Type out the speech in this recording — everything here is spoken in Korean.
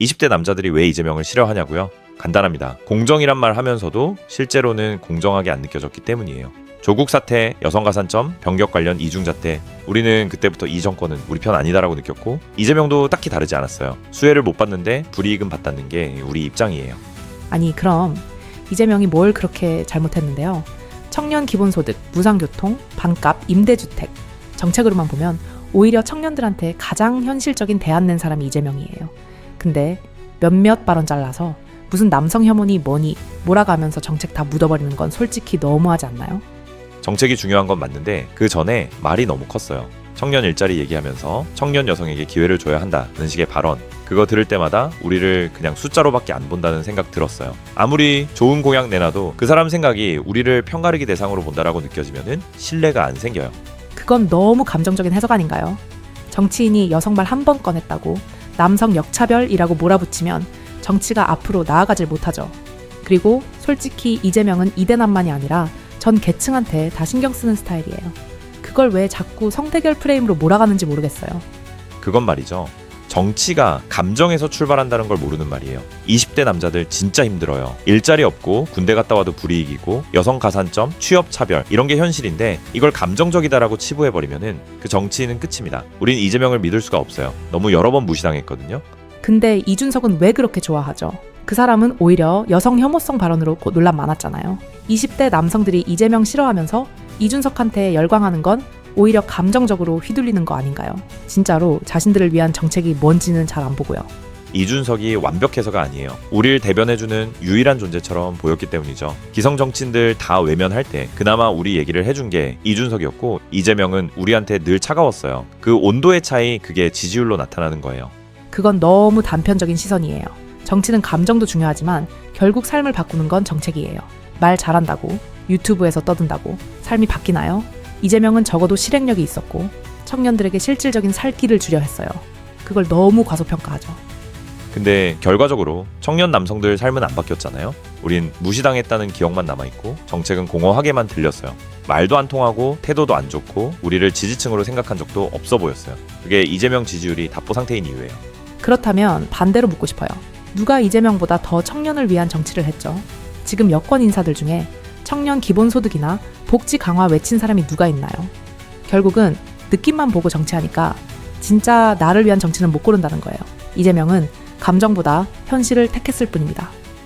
20대 남자들이 왜 이재명을 싫어하냐고요? 간단합니다. 공정이란 말 하면서도 실제로는 공정하게 안 느껴졌기 때문이에요. 조국 사태, 여성 가산점, 병역 관련 이중잣대. 우리는 그때부터 이 정권은 우리 편 아니다라고 느꼈고 이재명도 딱히 다르지 않았어요. 수혜를 못 받는데 불이익은 받다는 게 우리 입장이에요. 아니 그럼 이재명이 뭘 그렇게 잘못했는데요? 청년 기본소득, 무상교통, 반값, 임대주택 정책으로만 보면 오히려 청년들한테 가장 현실적인 대안 낸 사람이 이재명이에요. 근데 몇몇 발언 잘라서 무슨 남성 혐오니 뭐니 몰아가면서 정책 다 묻어버리는 건 솔직히 너무하지 않나요? 정책이 중요한 건 맞는데 그 전에 말이 너무 컸어요. 청년 일자리 얘기하면서 청년 여성에게 기회를 줘야 한다는 식의 발언. 그거 들을 때마다 우리를 그냥 숫자로밖에 안 본다는 생각 들었어요. 아무리 좋은 공약 내놔도 그 사람 생각이 우리를 편가르기 대상으로 본다라고 느껴지면은 신뢰가 안 생겨요. 그건 너무 감정적인 해석 아닌가요? 정치인이 여성 말 한 번 꺼냈다고 남성 역차별이라고 몰아붙이면 정치가 앞으로 나아가질 못하죠. 그리고 솔직히 이재명은 이대남만이 아니라 전 계층한테 다 신경 쓰는 스타일이에요. 그걸 왜 자꾸 성대결 프레임으로 몰아가는지 모르겠어요. 그건 말이죠. 정치가 감정에서 출발한다는 걸 모르는 말이에요. 20대 남자들 진짜 힘들어요. 일자리 없고 군대 갔다 와도 불이익이고 여성 가산점, 취업 차별 이런 게 현실인데 이걸 감정적이다라고 치부해 버리면은 그 정치인은 끝입니다. 우린 이재명을 믿을 수가 없어요. 너무 여러 번 무시당했거든요. 근데 이준석은 왜 그렇게 좋아하죠? 그 사람은 오히려 여성 혐오성 발언으로 고- 논란 많았잖아요. 20대 남성들이 이재명 싫어하면서 이준석한테 열광하는 건 오히려 감정적으로 휘둘리는 거 아닌가요? 진짜로 자신들을 위한 정책이 뭔지는 잘 안 보고요. 이준석이 완벽해서가 아니에요. 우리를 대변해주는 유일한 존재처럼 보였기 때문이죠. 기성 정치인들 다 외면할 때 그나마 우리 얘기를 해준 게 이준석이었고 이재명은 우리한테 늘 차가웠어요. 그 온도의 차이 그게 지지율로 나타나는 거예요. 그건 너무 단편적인 시선이에요. 정치는 감정도 중요하지만 결국 삶을 바꾸는 건 정책이에요. 말 잘한다고, 유튜브에서 떠든다고 삶이 바뀌나요? 이재명은 적어도 실행력이 있었고 청년들에게 실질적인 살 길을 주려 했어요. 그걸 너무 과소평가하죠. 근데 결과적으로 청년 남성들 삶은 안 바뀌었잖아요. 우린 무시당했다는 기억만 남아있고 정책은 공허하게만 들렸어요. 말도 안 통하고 태도도 안 좋고 우리를 지지층으로 생각한 적도 없어 보였어요. 그게 이재명 지지율이 답보 상태인 이유예요. 그렇다면 반대로 묻고 싶어요. 누가 이재명보다 더 청년을 위한 정치를 했죠? 지금 여권 인사들 중에 청년 기본소득이나 복지 강화 외친 사람이 누가 있나요? 결국은 느낌만 보고 정치하니까 진짜 나를 위한 정치는 못 고른다는 거예요. 이재명은 감정보다 현실을 택했을 뿐입니다.